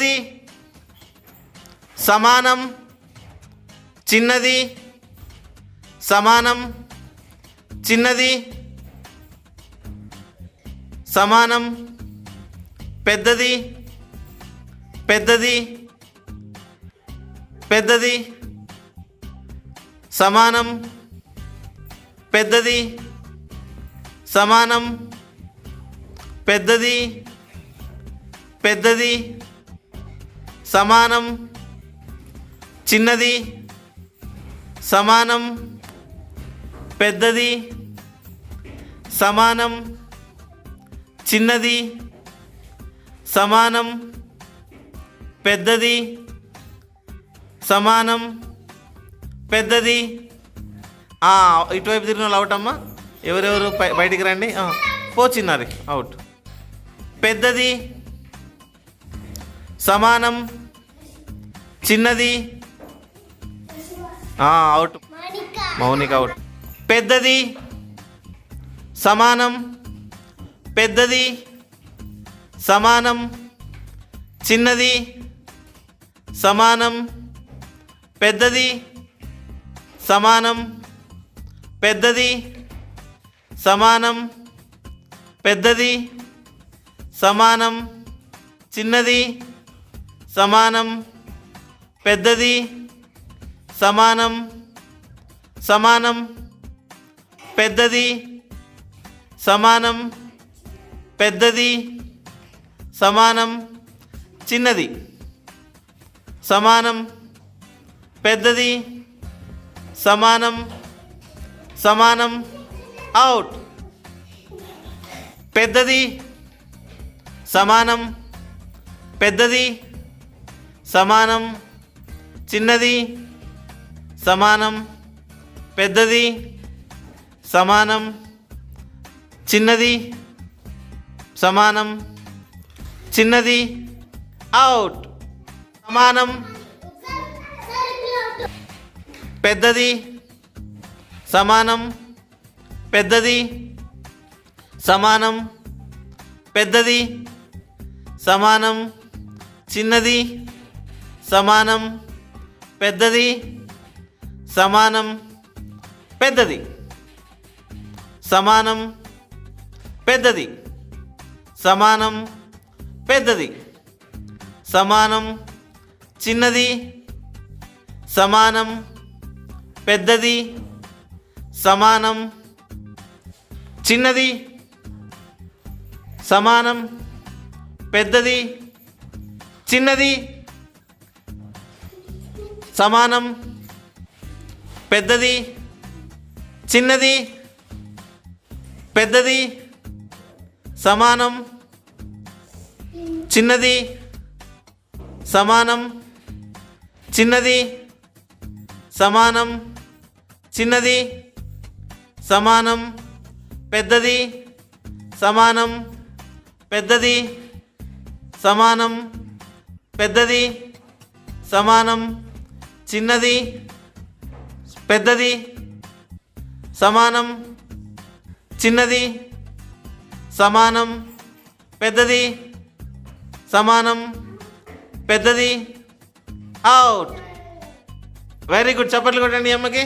పెద్దది సమానం చిన్నది సమానం చిన్నది సమానం పెద్దది పెద్దది పెద్దది సమానం పెద్దది సమానం పెద్దది పెద్దది సమానం. చిన్నది. సమానం. పెద్దది. సమానం. చిన్నది. సమానం. పెద్దది. సమానం. పెద్దది. ఇటువైపు తిరిగిన వాళ్ళు అవుట్ అమ్మా ఎవరెవరు బయటికి రండి. పో చిన్నది అవుట్. పెద్దది. సమానం. చిన్నది? అవుట్. మౌనిక అవుట్. పెద్దది? సమానం. పెద్దది? సమానం. చిన్నది? సమానం. పెద్దది? సమానం. పెద్దది? సమానం. పెద్దది? సమానం. చిన్నది? సమానం. పెద్దది సమానం సమానం పెద్దది సమానం పెద్దది సమానం చిన్నది. సమానం పెద్దది సమానం సమానం అవుట్ పెద్దది సమానం పెద్దది సమానం చిన్నది సమానం పెద్దది సమానం చిన్నది సమానం చిన్నది అవుట్ సమానం పెద్దది సమానం పెద్దది సమానం పెద్దది సమానం చిన్నది సమానం పెద్దది సమానం పెద్దది. సమానం పెద్దది. సమానం పెద్దది. సమానం చిన్నది. సమానం పెద్దది. సమానం చిన్నది. సమానం పెద్దది. చిన్నది. సమానం. పెద్దది చిన్నది పెద్దది సమానం. చిన్నది సమానం. చిన్నది సమానం. చిన్నది సమానం. పెద్దది సమానం. పెద్దది సమానం. పెద్దది సమానం. చిన్నది పెద్దది సమానం చిన్నది సమానం పెద్దది సమానం పెద్దది అవుట్ వెరీ గుడ్ చప్పట్లు కొట్టండి అమ్మకి.